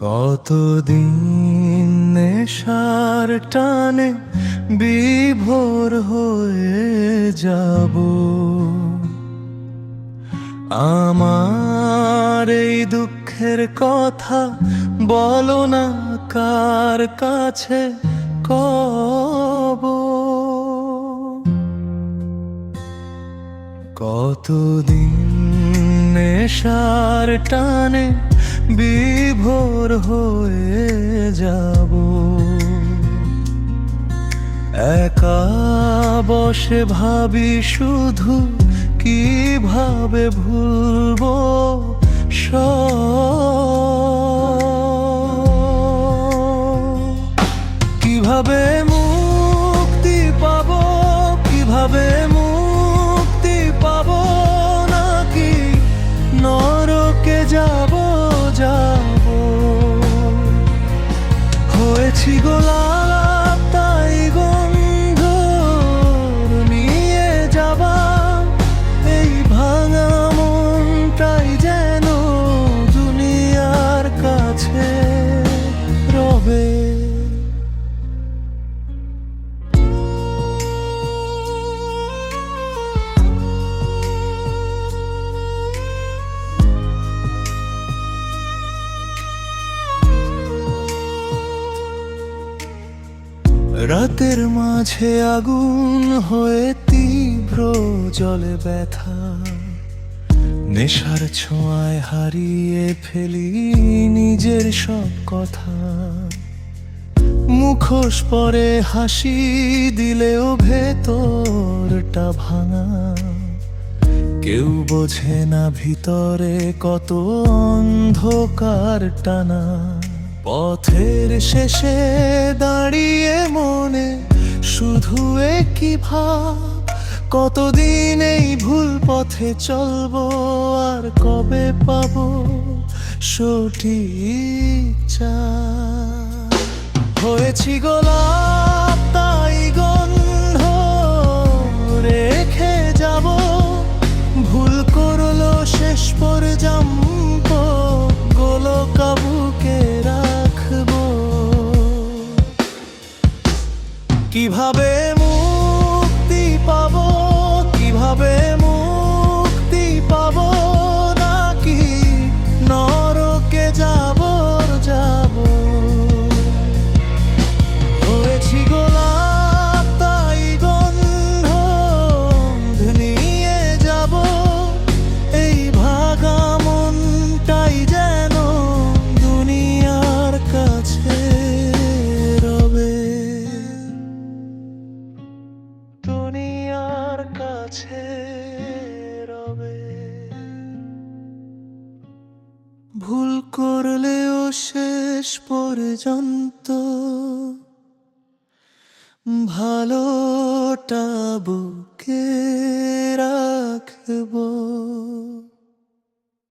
কতদিন নেশার টানে বিভোর হয়ে যাব? আমার এই দুঃখের কথা বলো না কার কাছে কব? কতদিন নেশার টানে বিভোর হয়ে যাব। একা বসে ভাবি শুধু কীভাবে ভুলবো? গোলাপ রাতের মাঝে আগুন হয়ে তীব্র জলে ব্যথা। নেশার ছোঁয়ায় হারিয়ে ফেলি নিজের সব কথা। মুখোশ পরে হাসি দিলেও ভেতরটা ভাঙা। কেউ বোঝে না ভিতরে কত অন্ধকার টানা। পথের শেষে দাঁড়িয়ে মনে শুধু একই ভাব, কতদিন এই ভুল পথে চলবো আর কবে পাব সঠিক চা হয়েছি গোলাপ কীভাবে মুক্তি পাবো? কাছে রবে ভুল করলেও শেষ পর্যন্ত ভালোটা বুকে রাখব।